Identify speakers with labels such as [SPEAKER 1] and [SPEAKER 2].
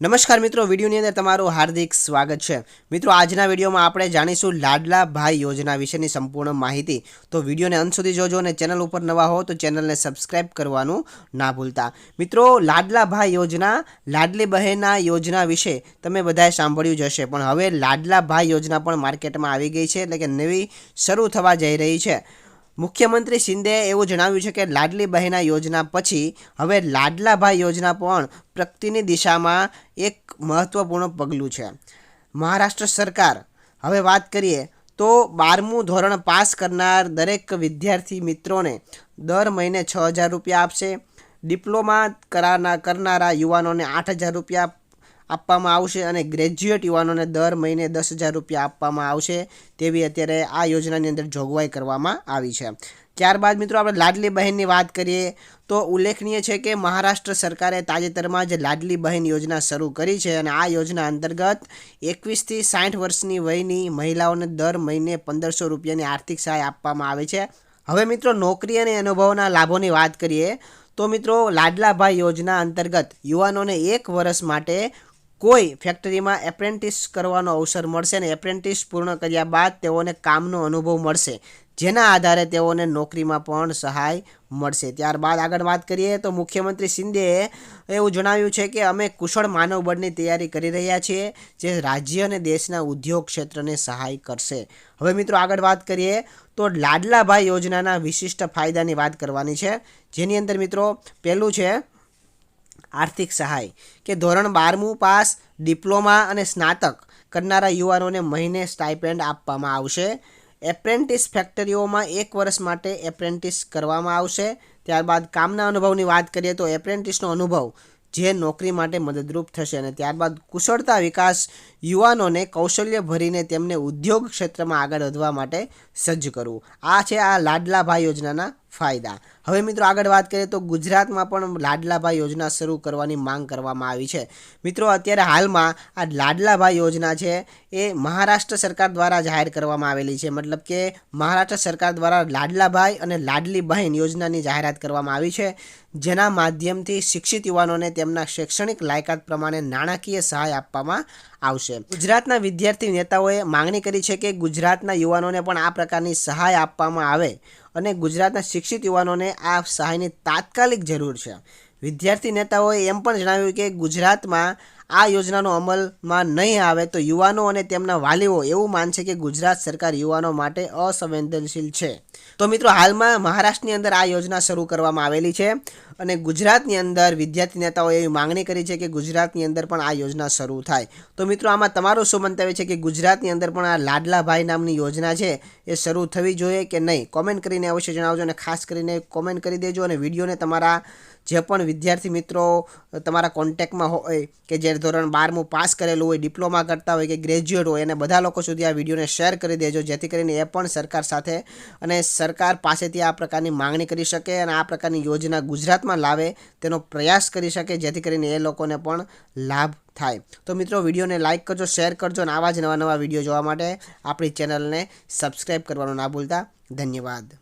[SPEAKER 1] નમસ્કાર મિત્રો, વિડીયોની અંદર તમારું હાર્દિક સ્વાગત છે. મિત્રો, આજના વિડીયોમાં આપણે જાણીશું લાડલા ભાઈ યોજના વિશેની સંપૂર્ણ માહિતી. તો વિડીયોને અંત સુધી જોજો અને ચેનલ ઉપર નવા હો તો ચેનલને સબસ્ક્રાઇબ કરવાનું ના ભૂલતા. મિત્રો, લાડલા ભાઈ યોજના, લાડલી બહેના યોજના વિશે તમે બધાએ સાંભળ્યું જ હશે. પણ હવે લાડલા ભાઈ યોજના પણ માર્કેટમાં આવી ગઈ છે, એટલે કે નવી શરૂ થવા જઈ રહી છે. મુખ્યમંત્રી શિંદેએ એવું જણાવ્યું છે કે લાડલી બહેના યોજના પછી હવે લાડલાભાઈ યોજના પણ પ્રગતિની દિશામાં એક મહત્ત્વપૂર્ણ પગલું છે. મહારાષ્ટ્ર સરકાર, હવે વાત કરીએ તો બારમું ધોરણ પાસ કરનાર દરેક વિદ્યાર્થી મિત્રોને દર મહિને છ હજાર રૂપિયા આપશે. ડિપ્લોમા કરાના કરનારા યુવાનોને આઠ હજાર રૂપિયા આપવામાં આવશે અને ગ્રેજ્યુએટ યુવાનોને દર મહિને દસ હજાર રૂપિયા આપવામાં આવશે તેવી અત્યારે આ યોજનાની અંદર જોગવાઈ કરવામાં આવી છે. ત્યારબાદ મિત્રો આપણે લાડલી બહેનની વાત કરીએ તો ઉલ્લેખનીય છે કે મહારાષ્ટ્ર સરકારે તાજેતરમાં જ લાડલી બહેન યોજના શરૂ કરી છે અને આ યોજના અંતર્ગત એકવીસથી સાઠ વર્ષની વયની મહિલાઓને દર મહિને પંદરસો રૂપિયાની આર્થિક સહાય આપવામાં આવે છે. હવે મિત્રો નોકરી અને અનુભવના લાભોની વાત કરીએ તો મિત્રો લાડલાભાઈ યોજના અંતર્ગત યુવાનોને એક વર્ષ માટે કોઈ ફેક્ટરીમાં એપ્રેન્ટિસ કરવાનો અવસર મળશે અને એપ્રેન્ટિસ પૂર્ણ કર્યા બાદ તેઓને કામનો અનુભવ મળશે, જેના આધારે તેઓને નોકરીમાં પણ સહાય મળશે. ત્યારબાદ આગળ વાત કરીએ તો મુખ્યમંત્રી શિંદેએ એવું જણાવ્યું છે કે અમે કુશળ માનવબળની તૈયારી કરી રહ્યા છીએ, જે રાજ્ય અને દેશના ઉદ્યોગ ક્ષેત્રને સહાય કરશે. હવે મિત્રો આગળ વાત કરીએ તો લાડલાભાઈ યોજનાના વિશિષ્ટ ફાયદાની વાત કરવાની છે. જેની અંદર મિત્રો પહેલું છે આર્થિક સહાય કે ધોરણ બારમું પાસ, ડિપ્લોમા અને સ્નાતક કરનારા યુવાનોને મહિને સ્ટાઇપેન્ડ આપવામાં આવશે. એપ્રેન્ટિસ ફેક્ટરીઓમાં એક વર્ષ માટે એપ્રેન્ટિસ કરવામાં આવશે. ત્યારબાદ કામના અનુભવની વાત કરીએ તો એપ્રેન્ટિસનો અનુભવ જે નોકરી માટે મદદરૂપ થશે અને ત્યારબાદ કુશળતા વિકાસ યુવાનોને કૌશલ્ય ભરીને તેમને ઉદ્યોગ ક્ષેત્રમાં આગળ વધવા માટે સજ્જ કરવું. આ છે આ લાડલાભાઈ યોજનાના ફાયદા. હવે મિત્રો આગળ વાત કરીએ તો ગુજરાતમાં પણ લાડલાભાઈ યોજના શરૂ કરવાની માંગ કરવામાં આવી છે. મિત્રો અત્યારે હાલમાં આ લાડલાભાઈ યોજના છે એ મહારાષ્ટ્ર સરકાર દ્વારા જાહેર કરવામાં આવેલી છે. મતલબ કે મહારાષ્ટ્ર સરકાર દ્વારા લાડલાભાઈ અને લાડલી બહેન યોજનાની જાહેરાત કરવામાં આવી છે. જેના માધ્યમથી શિક્ષિત યુવાનોને તેમના શૈક્ષણિક લાયકાત પ્રમાણે નાણાકીય સહાય આપવામાં આવશે. ગુજરાતના વિદ્યાર્થી નેતાઓએ માંગણી કરી છે કે ગુજરાતના યુવાનોને પણ આ પ્રકારની સહાય આપવામાં આવે અને ગુજરાતના શિક્ષિત યુવાનોને આ સહાયની તાત્કાલિક જરૂર છે. વિદ્યાર્થી નેતાઓએ એમ પણ જણાવ્યું કે ગુજરાતમાં આ યોજનાનો અમલમાં નહીં આવે તો યુવાનો અને તેમના વાલીઓ એવું માનશે કે ગુજરાત સરકાર યુવાનો માટે અસંવેદનશીલ છે. તો મિત્રો, હાલમાં મહારાષ્ટ્રની અંદર આ યોજના શરૂ કરવામાં આવેલી છે અને ગુજરાતની અંદર વિદ્યાર્થી નેતાઓએ એવી માંગણી કરી છે કે ગુજરાતની અંદર પણ આ યોજના શરૂ થાય. તો મિત્રો, આમાં તમારું શું મંતવ્ય છે કે ગુજરાતની અંદર પણ આ લાડલાભાઈ નામની યોજના છે, એ શરૂ થવી જોઈએ કે નહીં? કોમેન્ટ કરીને અવશ્ય જણાવજો અને ખાસ કરીને કોમેન્ટ કરી દેજો અને વિડીયોને તમારા જે પણ વિદ્યાર્થી મિત્રો તમારા કોન્ટેક્ટમાં હોય કે જે ધોરણ બારમું પાસ કરેલું હોય ડિપ્લોમા કરતા હોય કે ગ્રેજ્યુએટ હોય, એને બધા લોકો સુધી આ વિડીયોને શેર કરી દેજો. જેથી કરીને એ પણ સરકાર સાથે અને સરકાર પાસેથી આ પ્રકારની માંગણી કરી શકે અને આ પ્રકારની યોજના ગુજરાતમાં લાવે તેનો પ્રયાસ કરી શકે, જેથી કરીને એ લોકોને પણ લાભ થાય. તો મિત્રો, વિડીયોને લાઇક કરજો શેર કરજો અને આવા જ નવા નવા વીડિયો જોવા માટે આપણી ચેનલને સબસ્ક્રાઈબ કરવાનું ના ભૂલતા. ધન્યવાદ.